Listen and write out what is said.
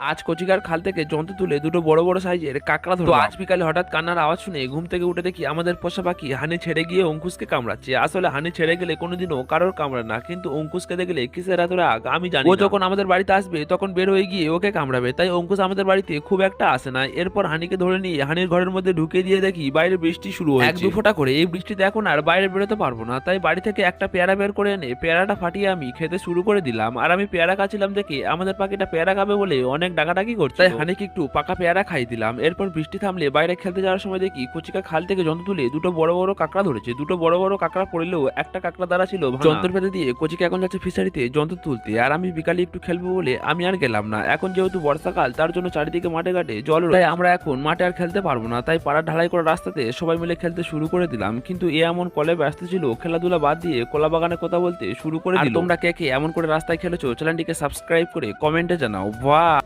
আজ কচিকার খাল থেকে যন্ত্র তুলে দুটো বড় বড় সাইজের কাঁকড়া ধরো আজ বিকালে হঠাৎ কান্নার আওয়াজ শুনে ঘুম থেকে উঠে দেখি আমাদের পোষা পাখি হানি ছেড়ে গিয়ে অঙ্কুশকে কামড়াচ্ছে। আসলে হানি ছেড়ে গেলে কোনোদিনও কারোর কামড়ায় না কিন্তু অঙ্কুশকে দেখলে কিসের এত রাগ? আমি জানি ও যখন আমাদের বাড়িতে আসবে তখন বের হয়ে গিয়ে ওকে কামড়াবে। তাই অঙ্কুশ আমাদের বাড়িতে খুব একটা আসে না। এরপর হানিকে ধরে নিয়ে হানির ঘরের মধ্যে ঢুকে দিয়ে দেখি বাইরে বৃষ্টি শুরু হয়েছে। এক দু ফোঁটা করে এই বৃষ্টিতে এখন আর বাইরে বেরোতে পারব না। তাই বাড়ি থেকে একটা পেয়ারা বের করে এনে পেয়ারাটা ফাটিয়ে আমি খেতে শুরু করে দিলাম। আর আমি পেয়ারা খাচ্ছিলাম দেখে আমাদের পাখিটা পেয়ারা খাবে বলে অনেক ডাকাডাকি করছে তাই হানিকে একটু পাকা পেয়ারা খাই দিলাম। এরপর বৃষ্টি থামলে বাইরে খেলতে যাওয়ার সময় দেখি কচিকা খাল থেকে যন্ত্র তুলে দুটো বড় বড় কাঁকড়া ধরেছে। দুটো বড় বড় কাঁকড়া পড়লেও একটা কাঁকড়া দ্বারা ছিল। যন্ত্র পেতে দিয়ে কচিকা এখন যাচ্ছে ফিশারিতে যন্ত্র তুলতে। আর আমি বিকালে একটু খেলব বলে আমি আর গেলাম না। এখন যেহেতু বর্ষাকাল তার জন্য চারিদিকে মাঠে ঘাটে জল। তাই আমরা এখন মাঠে আর খেলতে পারব না। তাই পাড়া ঢালাই করা রাস্তাতে সবাই মিলে খেলতে শুরু করে দিলাম। কিন্তু এ এমন কলে ব্যস্ত ছিল খেলাধুলা বাদ দিয়ে কলা বাগানে কথা বলতে শুরু করে তোমরা কে কে এমন করে রাস্তায় খেলেছো চ্যানেলটিকে সাবস্ক্রাইব করে কমেন্টে জানাও। বাহ